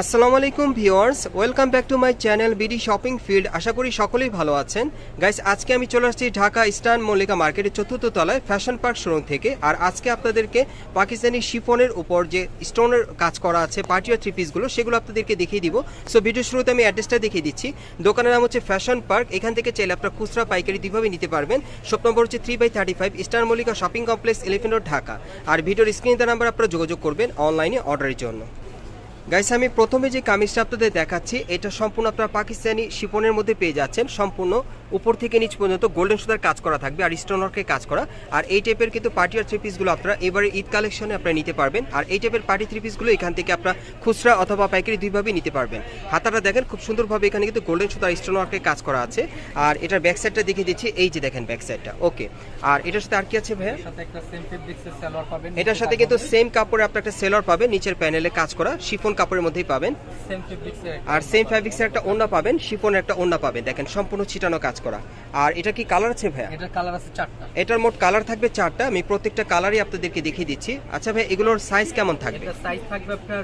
আসসালামু আলাইকুম viewers, welcome back to my channel BD Shopping Field. আশা করি সকলেই ভালো আছেন। গাইস, আজকে আমি চলে আসছি ঢাকা ইস্টার্ন মল্লিকা মার্কেটের চতুর্থ তলায় ফ্যাশন পার্ক শোরুম থেকে। আর আজকে আপনাদেরকে পাকিস্তানি শিফনের উপর যে স্টোনের কাজ করা আছে পার্টিয়া থ্রি পিসগুলো, সেগুলো আপনাদেরকে দেখিয়ে দিব। সো ভিডিও শুরুতে আমি অ্যাড্রেসটা দেখিয়ে দিচ্ছি। দোকানের নাম হচ্ছে ফ্যাশন পার্ক। এখান থেকে চাইলে আপনারা খুচরা, পাইকারি দুইভাবে নিতে পারবেন। শপ নম্বর হচ্ছে three by thirty five Eastern Mallika Shopping Complex, Elephant Road, Dhaka. আর ভিডিওর স্ক্রিনে নাম্বার আপনারা যোগাযোগ করবেন অনলাইনে অর্ডারের জন্য। গাইস আমি প্রথমে যে কামিজটা আপনাদের দেখাচ্ছি এটা সম্পূর্ণ আপনারা পাকিস্তানি শিপনের মধ্যে পেয়ে যাচ্ছেন। সম্পূর্ণ উপর থেকে নিচ পর্যন্ত গোল্ডেন সুতার কাজ করা থাকবে আর স্টোন ওয়ার্কের কাজ করা। আর এই টাইপের কিন্তু পার্টি আর থ্রি পিসগুলো আপনারা এবারে ঈদ কালেকশনে আপনারা নিতে পারবেন। আর এই টাইপের পার্টি থ্রি পিসগুলো এখান থেকে আপনারা খুচরা অথবা পাইকারি দুইভাবেই নিতে পারবেন। হাতাটা দেখেন খুব সুন্দরভাবে এখানে কিন্তু গোল্ডেন সুতার স্টোন ওয়ার্কের কাজ করা আছে। আর এটার ব্যাক সাইডটা দেখিয়ে দিচ্ছি এই যে দেখেন ব্যাক সাইডটা ওকে আর এটার সাথে আর কি আছে ভাইয়া? একটা সেম ফেব্রিক্সের সালোয়ার পাবেন। এটার সাথে কিন্তু সেম কাপড়ে আপনার একটা সেলর পাবেন নিচের প্যানেলে কাজ করা। শিফন কাপড়ের মধ্যেই পাবেন? আর সেম ফ্যাব্রিক্সের একটা ওন্না পাবেন শিফনের একটা ওন্না পাবেন। দেখেন সম্পূর্ণ ছিটানো কাজ করা। আর এটা কি কালার আছে ভাইয়া? এটার কালার আছে চারটা। এটার মোট কালার থাকবে চারটা। আমি প্রত্যেকটা কালারই আপনাদেরকে দেখিয়ে দিচ্ছি। আচ্ছা ভাই এগুলোর সাইজ কেমন থাকবে? সাইজ থাকবে আপনার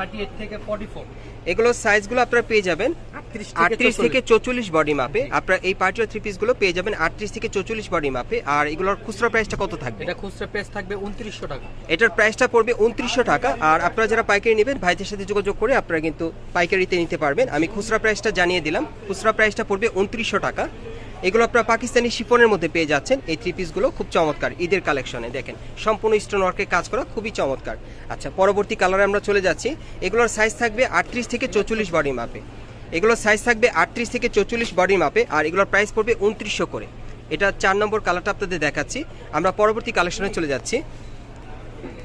38 থেকে 44 এগুলোর সাইজগুলো আপনারা পেয়ে যাবেন 38 আটত্রিশ থেকে চৌচল্লিশ বডি মাপে আপনারা এই পার্টি থ্রি পিসগুলো পেয়ে যাবেন আটত্রিশ থেকে চৌচল্লিশ বডি মাপে আর এগুলোর খুচরা প্রাইসটা কত থাকবে? এটা খুচরা প্রাইস থাকবে 2900 টাকা। এটার প্রাইসটা পড়বে উনত্রিশশো টাকা। আর আপনারা যারা পাইকারি নেবেন ভাইদের সাথে যোগাযোগ করে আপনারা কিন্তু পাইকারিতে নিতে পারবেন। আমি খুচরা প্রাইসটা জানিয়ে দিলাম। খুচরা প্রাইসটা পড়বে উনত্রিশশো টাকা। এগুলো আপনারা পাকিস্তানি শিফনের মধ্যে পেয়ে যাচ্ছেন। এই থ্রি পিসগুলো খুব চমৎকার, ঈদের কালেকশনে দেখেন। সম্পূর্ণ স্টোন ওয়ার্কের কাজ করা খুবই চমৎকার। আচ্ছা পরবর্তী কালারে আমরা চলে যাচ্ছি। এগুলোর সাইজ থাকবে আটত্রিশ থেকে চৌচল্লিশ বডি মাপে এগুলোর সাইজ থাকবে আটত্রিশ থেকে চৌচল্লিশ বডি মাপে আর এগুলোর প্রাইস পড়বে উনত্রিশশো করে। এটা চার নম্বর কালারটা আপনাদের দেখাচ্ছি। আমরা পরবর্তী কালেকশনে চলে যাচ্ছি।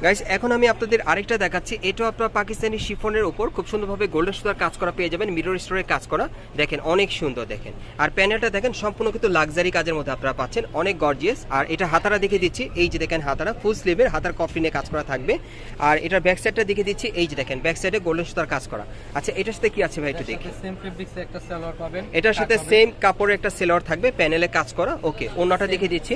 গাইস এখন আমি আপনাদের আরেকটা দেখাচ্ছি। এটাও আপনার পাকিস্তানি শিফনের উপর খুব সুন্দরভাবে গোল্ডেন সুতার কাজ করা পেয়ে যাবেন মিরর স্টোরের কাজ করা। দেখেন অনেক সুন্দর দেখেন। আর প্যানেলটা দেখেন সম্পূর্ণ কিন্তু লাক্সারি কাজের মধ্যে আপনারা পাচ্ছেন। অনেক গর্জিয়াস আর এটা হাতারা দেখে দিচ্ছি। এই যে দেখেন হাতারা ফুল স্লিভের হাতার কফিনে কাজ করা থাকবে। আর এটার ব্যাক সাইডটা দেখে দিচ্ছি। এই যে দেখেন ব্যাক সাইডে গোল্ডেন সুতার কাজ করা। আচ্ছা এটার সাথে কি আছে ভাই একটু দেখি। সেম ফেব্রিক্সের একটা সালোয়ার পাবেন। এটার সাথে সেম কাপড়ের একটা সেলর থাকবে প্যানেলে কাজ করা। ওকে অন্যটা দেখে দিচ্ছি।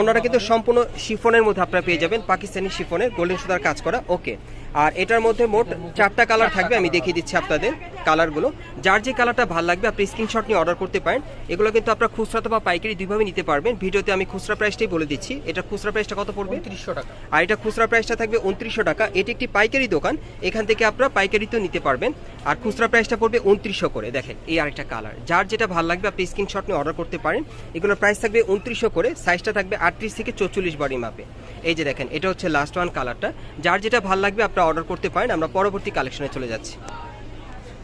ওনারা কিন্তু সম্পূর্ণ শিফনের মধ্যে আপনারা পেয়ে যাবেন পাকিস্তানি শিফনের গোল্ডেন সুতার কাজ করা ওকে। আর এটার মধ্যে মোট চারটা কালার থাকবে আমি দেখিয়ে দিচ্ছি আপনাদের কালারগুলো যার যে কালারটা ভালো লাগবে আপনি স্ক্রিনশট নিয়ে অর্ডার করতে পারেন। এগুলো কিন্তু আপনার খুচরা বা পাইকারি দুইভাবে নিতে পারবেন। ভিডিওতে আমি খুচরা প্রাইসটাই বলে দিচ্ছি। এটা খুচরা প্রাইসটা কত পড়বে? 2900 টাকা। আর এটা খুচরা প্রাইসটা থাকবে উনত্রিশশো টাকা। এটি একটি পাইকারি দোকান। এখান থেকে আপনারা পাইকারিতেও নিতে পারবেন। আর খুচরা প্রাইসটা পড়বে উনত্রিশশো করে। দেখেন এই আরেকটা কালার যার যেটা ভালো লাগবে আপনি স্ক্রিনশট নিয়ে অর্ডার করতে পারেন। এগুলোর প্রাইস থাকবে উনত্রিশশো করে। সাইজটা থাকবে আটত্রিশ থেকে চৌচল্লিশ বডি মাপে এই যে দেখেন এটা হচ্ছে লাস্ট ওয়ান কালারটা যার যেটা ভালো লাগবে আপনারা অর্ডার করতে পারেন আমরা পরবর্তী কালেকশনে চলে যাচ্ছি।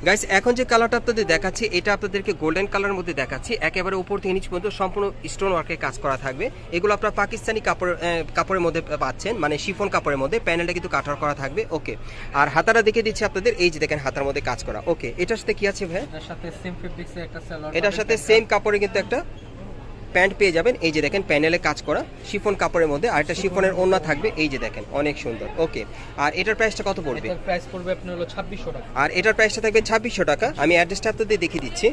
গাইস এখন যে কালারটা আপনাদের দেখাচ্ছি এটা আপনাদেরকে গোল্ডেন কালার মধ্যে দেখাচ্ছি। একেবারে উপর থেকে নিচ পর্যন্ত সম্পূর্ণ স্টোন ওয়ার্কের কাজ করা থাকবে। এগুলো আপনারা পাকিস্তানি কাপড় কাপড়ের মধ্যে পাচ্ছেন মানে শিফন কাপড়ের মধ্যে। প্যানেলটা কিন্তু কাটার করা থাকবে ওকে আর হাতারা দেখে দিচ্ছি আপনাদের এই যে দেখেন হাতার মধ্যে কাজ করা ওকে এটার সাথে কি আছে ভাই এটার সাথে সেম ফেব্রিক্সের এটার সাথে সেম কাপড়ে কিন্তু একটা প্যান্ট পেয়ে যাবেন। এই যে দেখেন প্যানেলে কাজ করা শিফন কাপড়ের মধ্যে। আর একটা শিফনের ওড়না থাকবে। এই যে দেখেন অনেক সুন্দর। ওকে আর এটার প্রাইসটা কত পড়বে? এটার প্রাইস পড়বে আপনার হলো 2600 টাকা। আর এটার প্রাইসটা থাকবে ছাব্বিশশো টাকা। আমি অ্যাড্রেসটা আপনাদের দেখিয়ে দিচ্ছি।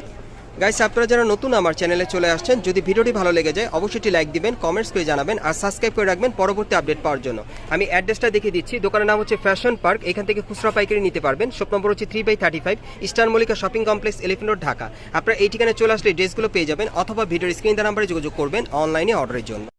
গাইস আপনারা যারা নতুন আমার চ্যানেলে চলে আসছেন, যদি ভিডিওটি ভালো লেগে যায়, অবশ্যই লাইক দিবেন কমেন্টস করে জানাবেন, আর সাবস্ক্রাইব করে রাখবেন পরবর্তী আপডেট পাওয়ার জন্য। আমি অ্যাড্রেসটা দেখিয়ে দিচ্ছি। দোকানের নাম হচ্ছে ফ্যাশন পার্ক এখান থেকে খুচরা পাইকারি নিতে পারবেন। শপ নম্বর হচ্ছে three by thirty five Star Mallika Shopping Complex Elephant Road Dhaka আপনারা এই ঠিকানায় চলে আসলে ড্রেসগুলো পেয়ে যাবেন, অথবা ভিডিওর স্ক্রিন নাম্বারে যোগাযোগ করবেন অনলাইনে অর্ডারের জন্য।